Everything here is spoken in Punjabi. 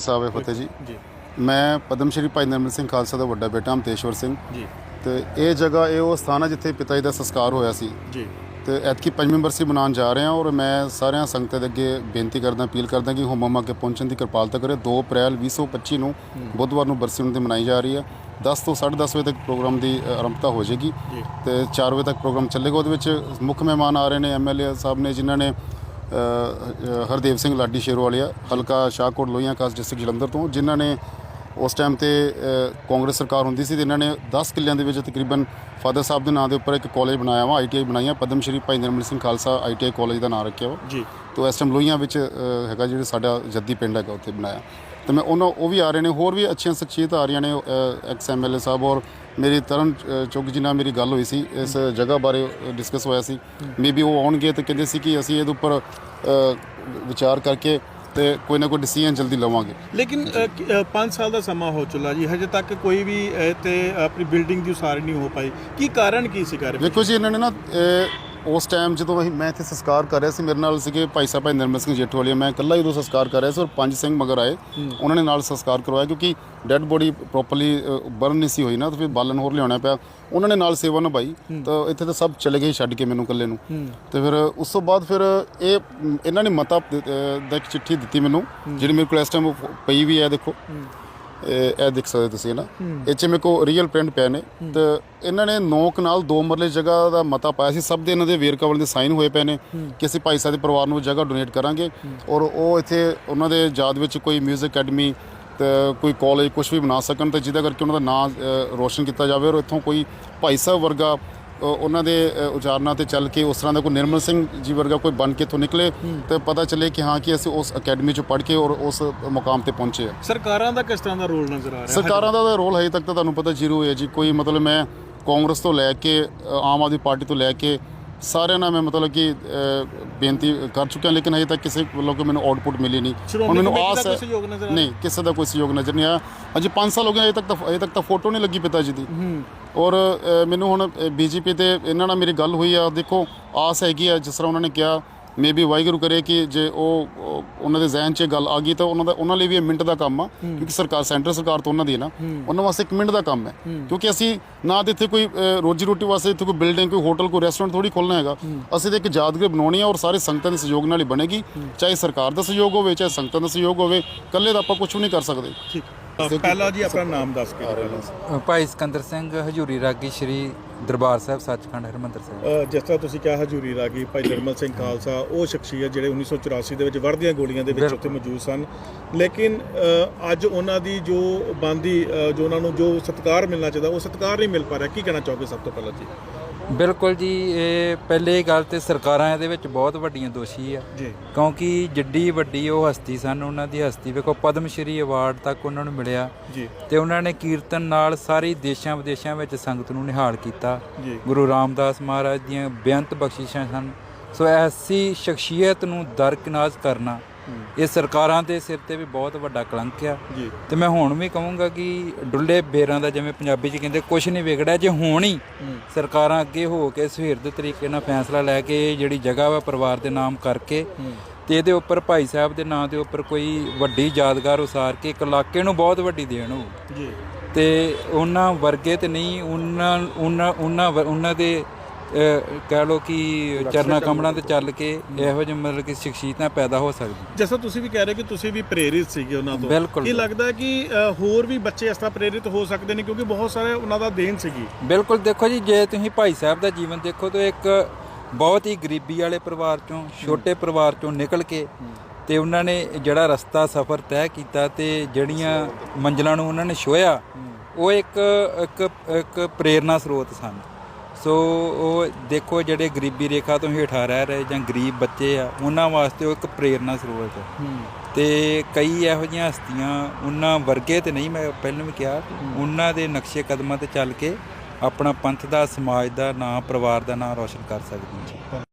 ਸਾਹਿਬ ਹੈ ਫਤਿਹ ਜੀ। ਜੀ। ਮੈਂ ਪਦਮ ਸ਼੍ਰੀ ਭਾਈ ਨਰਮਲ ਸਿੰਘ ਖਾਲਸਾ ਦਾ ਵੱਡਾ ਬੇਟਾ ਅਮਤੇਸ਼ਵਰ ਸਿੰਘ। ਜੀ। ਤੇ ਇਹ ਜਗ੍ਹਾ ਇਹ ਉਹ ਸਥਾਨ ਹੈ ਜਿੱਥੇ ਪਿਤਾ ਜੀ ਦਾ ਸੰਸਕਾਰ ਹੋਇਆ ਸੀ। ਜੀ। ਤੇ ਐਤਕੀ ਪੰਜਵੀਂ ਬਰਸੀ ਮਨਾਉਣ ਜਾ ਰਹੇ ਹਾਂ ਔਰ ਮੈਂ ਸਾਰਿਆਂ ਸੰਗਤਾਂ ਦੇ ਅੱਗੇ ਬੇਨਤੀ ਕਰਦਾ ਅਪੀਲ ਕਰਦਾ ਕਿ ਹੁਮਮ ਅੱਗੇ ਪਹੁੰਚਣ ਦੀ ਕਿਰਪਾਲਤਾ ਕਰੇ। 2 ਅਪ੍ਰੈਲ 2025 ਨੂੰ ਬੁੱਧਵਾਰ ਨੂੰ ਬਰਸੀ ਉਹਨਾਂ ਦੀ ਮਨਾਈ ਜਾ ਰਹੀ ਹੈ। 10 ਤੋਂ 10:30 ਵਜੇ ਤੱਕ ਪ੍ਰੋਗਰਾਮ ਦੀ ਆਰੰਭਤਾ ਹੋ ਜਾਏਗੀ। ਤੇ 4 ਵਜੇ ਤੱਕ ਪ੍ਰੋਗਰਾਮ ਚੱਲੇਗਾ। ਉਹਦੇ ਵਿੱਚ ਮੁੱਖ ਮਹਿਮਾਨ ਆ ਰਹੇ ਨੇ ਐਮਐਲਏ ਸਾਹਿਬ ਨੇ ਜਿਨ੍ਹਾਂ ਨੇ ਹਰਦੇਵ ਸਿੰਘ ਲਾਡੀ ਸ਼ੇਰੋ ਸ਼ੇਰਵਾਲੀਆ ਹਲਕਾ ਸ਼ਾਹਕੋਟ ਲੋਹੀਆਂ ਖਾਸ ਡਿਸਟ੍ਰਿਕਟ ਜਲੰਧਰ ਤੋਂ ਜਿਨ੍ਹਾਂ ਨੇ ਉਸ ਟਾਈਮ ਤੇ ਕਾਂਗਰਸ ਸਰਕਾਰ ਹੁੰਦੀ ਸੀ ਤੇ ਇਹਨਾਂ ਨੇ 10 ਕਿੱਲਿਆਂ ਦੇ ਵਿੱਚ ਤਕਰੀਬਨ ਫਾਦਰ ਸਾਹਿਬ ਦੇ ਨਾਂ ਦੇ ਉੱਪਰ ਇੱਕ ਕਾਲਜ ਬਣਾਇਆ ਵਾ ITI ਬਣਾਈਆ। Padma Shri Bhai Nirmal Singh Khalsa ITI college ਦਾ ਨਾਮ ਰੱਖਿਆ ਵਾ। ਜੀ। ਤੋਂ ਇਸ ਟਾਈਮ ਲੋਹੀਆਂ ਵਿੱਚ ਹੈਗਾ ਜਿਹੜਾ ਸਾਡਾ ਜੱਦੀ ਪਿੰਡ ਹੈਗਾ ਉੱਥੇ ਬਣਾਇਆ। ਤੇ ਮੈਂ ਉਹਨਾਂ ਉਹ ਵੀ ਆ ਰਹੇ ਨੇ। ਹੋਰ ਵੀ ਅੱਛੀਆਂ ਸ਼ਖਸੀਅਤ ਆ ਰਹੀਆਂ ਨੇ ਐਕਸ ਐਮਐਲਏ ਸਾਹਿਬ ਔਰ ਮੇਰੀ ਤਰਨ ਚੁੱਗ ਜੀ ਨਾਲ ਮੇਰੀ ਗੱਲ ਹੋਈ ਸੀ ਇਸ ਜਗ੍ਹਾ ਬਾਰੇ ਡਿਸਕਸ ਹੋਇਆ ਸੀ। ਮੇਬੀ ਉਹ ਆਉਣਗੇ ਤੇ ਕਹਿੰਦੇ ਸੀ ਕਿ ਅਸੀਂ ਇਹਦੇ ਉੱਪਰ ਵਿਚਾਰ ਕਰਕੇ ਤੇ ਕੋਈ ਨਾ ਕੋਈ ਡਿਸੀਜਨ ਜਲਦੀ ਲਵਾਂਗੇ। ਲੇਕਿਨ 5 ਸਾਲ ਦਾ ਸਮਾਂ ਹੋ ਚੁੱਲਾ ਜੀ ਹਜੇ ਤੱਕ ਕੋਈ ਵੀ ਤੇ ਆਪਣੀ ਬਿਲਡਿੰਗ ਦੀ ਉਸਾਰੀ ਨਹੀਂ ਹੋ ਪਾਈ। ਕੀ ਕਾਰਨ ਕੀ ਸੀ ਕਰ ਵੇਖੋ ਜੀ ਇਹਨਾਂ ਨੇ ਨਾ ਉਸ ਟਾਈਮ ਜਦੋਂ ਅਸੀਂ ਮੈਂ ਇੱਥੇ ਸੰਸਕਾਰ ਕਰ ਰਿਹਾ ਸੀ ਮੇਰੇ ਨਾਲ ਸੀਗੇ ਭਾਈ ਸਾਹਿਬ ਭਾਈ ਨਿਰਮਲ ਸਿੰਘ ਜੇਠਵਾਲੀਆ ਮੈਂ ਇਕੱਲਾ ਹੀ ਉਦੋਂ ਸੰਸਕਾਰ ਕਰ ਰਿਹਾ ਸੀ ਔਰ ਪੰਜ ਸਿੰਘ ਮਗਰ ਆਏ। ਉਹਨਾਂ ਨੇ ਨਾਲ ਸੰਸਕਾਰ ਕਰਵਾਇਆ ਕਿਉਂਕਿ ਡੈੱਡ ਬੋਡੀ ਪ੍ਰੋਪਰਲੀ ਬਰਨ ਨਹੀਂ ਸੀ ਹੋਈ ਨਾ ਤਾਂ ਫਿਰ ਬਾਲਣ ਹੋਰ ਲਿਆਉਣਾ ਪਿਆ। ਉਹਨਾਂ ਨੇ ਨਾਲ ਸੇਵਾ ਨਿਭਾਈ। ਤਾਂ ਇੱਥੇ ਤਾਂ ਸਭ ਚਲੇ ਗਏ ਛੱਡ ਕੇ ਮੈਨੂੰ ਇਕੱਲੇ ਨੂੰ। ਤੇ ਫਿਰ ਉਸ ਤੋਂ ਬਾਅਦ ਫਿਰ ਇਹ ਇਹਨਾਂ ਨੇ ਮਤਾ ਦਾ ਇੱਕ ਚਿੱਠੀ ਦਿੱਤੀ ਮੈਨੂੰ ਜਿਹੜੀ ਮੇਰੇ ਕੋਲ ਇਸ ਟਾਈਮ ਪਈ ਵੀ ਹੈ ਦੇਖੋ। ਇਹ ਇਹ ਦੇਖ ਸਕਦੇ ਤੁਸੀਂ ਨਾ। ਇਹ 'ਚ ਮੇਰੇ ਕੋ ਰੀਅਲ ਪ੍ਰਿੰਟ ਪਏ ਨੇ। ਤੇ ਇਹਨਾਂ ਨੇ ਨੌ ਕਨਾਲ ਦੋ ਮਰਲੇ ਜਗ੍ਹਾ ਦਾ ਮਤਾ ਪਾਇਆ ਸੀ। ਸਭ ਦੇ ਇਹਨਾਂ ਦੇ ਵੇਰਕਵਲ ਦੇ ਸਾਈਨ ਹੋਏ ਪਏ ਨੇ ਕਿ ਅਸੀਂ ਭਾਈ ਸਾਹਿਬ ਦੇ ਪਰਿਵਾਰ ਨੂੰ ਜਗ੍ਹਾ ਡੋਨੇਟ ਕਰਾਂਗੇ। ਔਰ ਉਹ ਇੱਥੇ ਉਹਨਾਂ ਦੇ ਯਾਦ ਵਿੱਚ ਕੋਈ 뮤직 ਅਕੈਡਮੀ ਤੇ ਕੋਈ ਕਾਲਜ ਕੁਝ ਵੀ ਬਣਾ ਸਕਣ ਤੇ ਜਿਹਦਾ ਕਰਕੇ ਉਹਨਾਂ ਦਾ ਨਾਮ ਰੋਸ਼ਨ ਕੀਤਾ ਜਾਵੇ। ਔਰ ਇੱਥੋਂ ਕੋਈ ਭਾਈ ਸਾਹਿਬ ਵਰਗਾ ਉਹਨਾਂ ਦੇ ਉਚਾਰਨਾਂ ਤੇ ਚੱਲ ਕੇ ਉਸ ਤਰ੍ਹਾਂ ਦਾ ਕੋਈ ਨਿਰਮਲ ਸਿੰਘ ਜੀ ਵਰਗਾ ਕੋਈ ਬਣ ਕੇ ਇੱਥੋਂ ਨਿਕਲੇ ਤੇ ਪਤਾ ਚੱਲੇ ਕਿ ਹਾਂ ਕਿ ਅਸੀਂ ਉਸ ਅਕੈਡਮੀ ਚੋਂ ਪੜ੍ਹ ਕੇ ਔਰ ਉਸ ਮੁਕਾਮ ਤੇ ਪਹੁੰਚੇ ਆ। ਸਰਕਾਰਾਂ ਦਾ ਕਿਸ ਤਰ੍ਹਾਂ ਦਾ ਰੋਲ ਨਜ਼ਰ ਆ ਰਿਹਾ ਸਰਕਾਰਾਂ ਦਾ ਤਾਂ ਰੋਲ ਹਜੇ ਤੱਕ ਤਾਂ ਤੁਹਾਨੂੰ ਪਤਾ ਜ਼ੀਰੋ ਹੈ ਜੀ। ਕੋਈ ਮਤਲਬ ਮੈਂ ਕਾਂਗਰਸ ਤੋਂ ਲੈ ਕੇ ਆਮ ਆਦਮੀ ਪਾਰਟੀ ਤੋਂ ਲੈ ਕੇ ਸਾਰਿਆਂ ਨਾਲ ਮੈਂ ਮਤਲਬ ਕਿ ਬੇਨਤੀ ਕਰ ਚੁੱਕਿਆ ਲੇਕਿਨ ਹਜੇ ਤੱਕ ਕਿਸੇ ਵੱਲੋਂ ਕੋਈ ਮੈਨੂੰ ਆਊਟਪੁੱਟ ਮਿਲੀ ਨਹੀਂ। ਸ਼੍ਰੋਮਣੀ ਮੈਨੂੰ ਆਸ ਹੈ ਨਹੀਂ ਕਿਸੇ ਦਾ ਕੋਈ ਸਹਿਯੋਗ ਨਜ਼ਰ ਨਹੀਂ ਆਇਆ। ਅਜੇ 5 ਸਾਲ ਹੋ ਗਏ ਹਜੇ ਤੱਕ ਤਾਂ ਹਜੇ ਤੱਕ ਤਾਂ ਫੋਟੋ ਨਹੀਂ ਲੱਗੀ ਪਿਤਾ ਜੀ ਦੀ। ਔਰ ਮੈਨੂੰ ਹੁਣ ਬੀਜੇਪੀ ਤੇ ਇਹਨਾਂ ਨਾਲ ਮੇਰੀ ਗੱਲ ਹੋਈ ਆ। ਦੇਖੋ ਆਸ ਹੈਗੀ ਆ ਜਿਸ ਤਰ੍ਹਾਂ ਉਹਨਾਂ ਨੇ ਕਿਹਾ ਮੇਬੀ ਵਾਹਿਗੁਰੂ ਕਰੇ ਕਿ ਜੇ ਉਹ ਉਹ- ਉਹਨਾਂ ਦੇ ਜ਼ਿਹਨ 'ਚ ਗੱਲ ਆ ਗਈ ਤਾਂ ਉਹਨਾਂ ਦਾ ਉਹਨਾਂ ਲਈ ਵੀ ਇਹ ਮਿੰਟ ਦਾ ਕੰਮ ਆ ਕਿਉਂਕਿ ਸਰਕਾਰ ਸੈਂਟਰ ਸਰਕਾਰ ਤੋਂ ਉਹਨਾਂ ਦੀ ਹੈ ਨਾ। ਉਹਨਾਂ ਵਾਸਤੇ ਇੱਕ ਮਿੰਟ ਦਾ ਕੰਮ ਹੈ। ਕਿਉਂਕਿ ਅਸੀਂ ਨਾ ਤੇ ਇੱਥੇ ਕੋਈ ਰੋਜੀ ਰੋਟੀ ਵਾਸਤੇ ਇੱਥੇ ਕੋਈ ਬਿਲਡਿੰਗ ਕੋਈ ਹੋਟਲ ਕੋਈ ਰੈਸਟੋਰੈਂਟ ਥੋੜੀ ਖੋਲਣਾ ਹੈਗਾ। ਅਸੀਂ ਤਾਂ ਇੱਕ ਯਾਦਗਾਰ ਬਣਾਉਣੀ ਆ ਔਰ ਸਾਰੇ ਸੰਗਤਾਂ ਦੇ ਸਹਿਯੋਗ ਨਾਲ ਹੀ ਬਣੇਗੀ। ਚਾਹੇ ਸਰਕਾਰ ਦਾ ਸਹਿਯੋਗ ਹੋਵੇ ਚਾਹੇ ਸੰਗਤਾਂ ਦਾ ਸਹਿਯੋਗ ਹੋਵੇ ਇਕੱਲੇ ਦਾ ਆਪਾਂ ਕੁਝ ਵੀ ਨਹੀਂ ਕਰ ਸਕਦੇ। ਠੀਕ। ਪਹਿਲਾਂ ਜੀ ਆਪਣਾ ਨਾਮ ਦੱਸ ਕੇ ਪਹਿਲਾਂ। ਭਾਈ ਸਿਕੰਦਰ ਸਿੰਘ ਹਜੂਰੀ ਰਾਗੀ ਸ਼੍ਰੀ ਦਰਬਾਰ ਸਾਹਿਬ ਸੱਚਖੰਡ ਹਰਿਮੰਦਰ ਸਾਹਿਬ। ਅ, ਜਿਸ ਤਰ੍ਹਾਂ ਤੁਸੀਂ ਕਿਹਾ ਹਜੂਰੀ ਰਾਗੀ ਭਾਈ ਨਿਰਮਲ ਸਿੰਘ ਖਾਲਸਾ ਉਹ ਸ਼ਖਸੀਅਤ ਜਿਹੜੇ 1984 ਦੇ ਵਿੱਚ ਵਰਦੀਆਂ ਗੋਲੀਆਂ ਦੇ ਵਿੱਚ ਉੱਥੇ ਮੌਜੂਦ ਸਨ। ਲੇਕਿਨ ਅ, ਅੱਜ ਉਹਨਾਂ ਦੀ ਜੋ ਬੰਦੀ ਜੋ ਉਹਨਾਂ ਨੂੰ ਜੋ ਸਤਿਕਾਰ ਮਿਲਣਾ ਚਾਹੀਦਾ ਉਹ ਸਤਿਕਾਰ ਨਹੀਂ ਮਿਲ ਪਾ ਰਿਹਾ। ਕੀ ਕਹਿਣਾ ਚਾਹੋਗੇ ਸਭ ਤੋਂ ਪਹਿਲਾਂ ਜੀ? ਬਿਲਕੁਲ ਜੀ ਇਹ ਪਹਿਲੇ ਗੱਲ ਤੇ ਸਰਕਾਰਾਂ ਇਹਦੇ ਵਿੱਚ ਬਹੁਤ ਵੱਡੀਆਂ ਦੋਸ਼ੀ ਆ। ਜੀ। ਕਿਉਂਕਿ ਜਿੱਡੀ ਵੱਡੀ ਉਹ ਹਸਤੀ ਸਨ ਉਹਨਾਂ ਦੀ ਹਸਤੀ ਵੇਖੋ ਪਦਮ ਸ਼੍ਰੀ ਅਵਾਰਡ ਤੱਕ ਉਹਨਾਂ ਨੂੰ ਮਿਲਿਆ। ਜੀ। ਤੇ ਉਹਨਾਂ ਨੇ ਕੀਰਤਨ ਨਾਲ ਸਾਰੀ ਦੇਸ਼ਾਂ ਵਿਦੇਸ਼ਾਂ ਵਿੱਚ ਸੰਗਤ ਨੂੰ ਨਿਹਾਲ ਕੀਤਾ। ਗੁਰੂ ਰਾਮਦਾਸ ਮਹਾਰਾਜ ਦੀਆਂ ਬੇਅੰਤ ਬਖਸ਼ਿਸ਼ਾਂ ਸਨ। ਸੋ ਐਸੀ ਸ਼ਖਸੀਅਤ ਨੂੰ ਦਰਕਿਨਾਜ਼ ਕਰਨਾ ਇਹ ਸਰਕਾਰਾਂ ਦੇ ਸਿਰ ਤੇ ਵੀ ਬਹੁਤ ਵੱਡਾ ਕਲੰਕ ਆ। ਤੇ ਮੈਂ ਹੁਣ ਵੀ ਕਹੂੰਗਾ ਕਿ ਡੁੱਲੇ ਬੇਰਾਂ ਦਾ ਜਿਵੇਂ ਪੰਜਾਬੀ 'ਚ ਕਹਿੰਦੇ ਕੁਝ ਨਹੀਂ ਵਿਗੜਿਆ ਜੇ ਹੁਣ ਹੀ ਸਰਕਾਰਾਂ ਅੱਗੇ ਹੋ ਕੇ ਸੁਹਿਰਦ ਤਰੀਕੇ ਨਾਲ ਫੈਸਲਾ ਲੈ ਕੇ ਜਿਹੜੀ ਜਗ੍ਹਾ ਵਾ ਪਰਿਵਾਰ ਦੇ ਨਾਮ ਕਰਕੇ ਤੇ ਇਹਦੇ ਉੱਪਰ ਭਾਈ ਸਾਹਿਬ ਦੇ ਨਾਂ ਦੇ ਉੱਪਰ ਕੋਈ ਵੱਡੀ ਯਾਦਗਾਰ ਉਸਾਰ ਕੇ ਇੱਕ ਇਲਾਕੇ ਨੂੰ ਬਹੁਤ ਵੱਡੀ ਦੇਣ ਹੋ ਜੀ। ਤੇ ਉਹਨਾਂ ਵਰਗੇ ਤੇ ਨਹੀਂ ਉਹਨਾਂ ਉਹਨਾਂ ਉਹਨਾਂ ਦੇ ਕਹਿ ਲੋ ਕਿ ਚਰਨਾ ਕਮਲਾਂ ਤੇ ਚੱਲ ਕੇ ਇਹੋ ਜਿਹੇ ਮਤਲਬ ਕਿ ਸ਼ਖਸੀਅਤਾਂ ਪੈਦਾ ਹੋ ਸਕਦੀਆਂ ਜਿਵੇਂ ਤੁਸੀਂ ਵੀ ਕਹਿ ਰਹੇ ਕਿ ਤੁਸੀਂ ਵੀ ਪ੍ਰੇਰਿਤ ਸੀਗੇ ਉਹਨਾਂ ਤੋਂ। ਕੀ ਲੱਗਦਾ ਕਿ ਹੋਰ ਵੀ ਬੱਚੇ ਇਸ ਤਰ੍ਹਾਂ ਪ੍ਰੇਰਿਤ ਹੋ ਸਕਦੇ ਨੇ? ਕਿਉਂਕਿ ਬਹੁਤ ਸਾਰੇ ਉਹਨਾਂ ਦਾ ਦੇਣ ਸੀਗੀ। ਬਿਲਕੁਲ ਦੇਖੋ ਜੀ ਜੇ ਤੁਸੀਂ ਭਾਈ ਸਾਹਿਬ ਦਾ ਜੀਵਨ ਦੇਖੋ ਤਾਂ ਇੱਕ ਬਹੁਤ ਹੀ ਗਰੀਬੀ ਵਾਲੇ ਪਰਿਵਾਰ ਚੋਂ ਛੋਟੇ ਪਰਿਵਾਰ ਚੋਂ ਨਿਕਲ ਕੇ ਤੇ ਉਹਨਾਂ ਨੇ ਜਿਹੜਾ ਰਸਤਾ ਸਫ਼ਰ ਤੈਅ ਕੀਤਾ ਤੇ ਜਿਹੜੀਆਂ ਮੰਜ਼ਲਾਂ ਨੂੰ ਉਹਨਾਂ ਨੇ ਛੋਇਆ ਉਹ ਇੱਕ ਇੱਕ ਇੱਕ ਪ੍ਰੇਰਨਾ ਸਰੋਤ ਸਨ। ਸੋ ਉਹ ਦੇਖੋ ਜਿਹੜੇ ਗਰੀਬੀ ਰੇਖਾ ਤੋਂ ਹੇਠਾਂ ਰਹਿ ਰਹੇ ਜਾਂ ਗਰੀਬ ਬੱਚੇ ਆ ਉਹਨਾਂ ਵਾਸਤੇ ਉਹ ਇੱਕ ਪ੍ਰੇਰਨਾ ਸਰੋਤ ਹੈ। ਤੇ ਕਈ ਇਹੋ ਜਿਹੀਆਂ ਹਸਤੀਆਂ ਉਹਨਾਂ ਵਰਗੇ ਤੇ ਨਹੀਂ ਮੈਂ ਪਹਿਲਾਂ ਵੀ ਕਿਹਾ ਉਹਨਾਂ ਦੇ ਨਕਸ਼ੇ ਕਦਮਾਂ ਤੇ ਚੱਲ ਕੇ ਆਪਣਾ ਪੰਥ ਦਾ ਸਮਾਜ ਦਾ ਨਾਂ ਪਰਿਵਾਰ ਦਾ ਨਾਂ ਰੋਸ਼ਨ ਕਰ ਸਕਦੀਆਂ।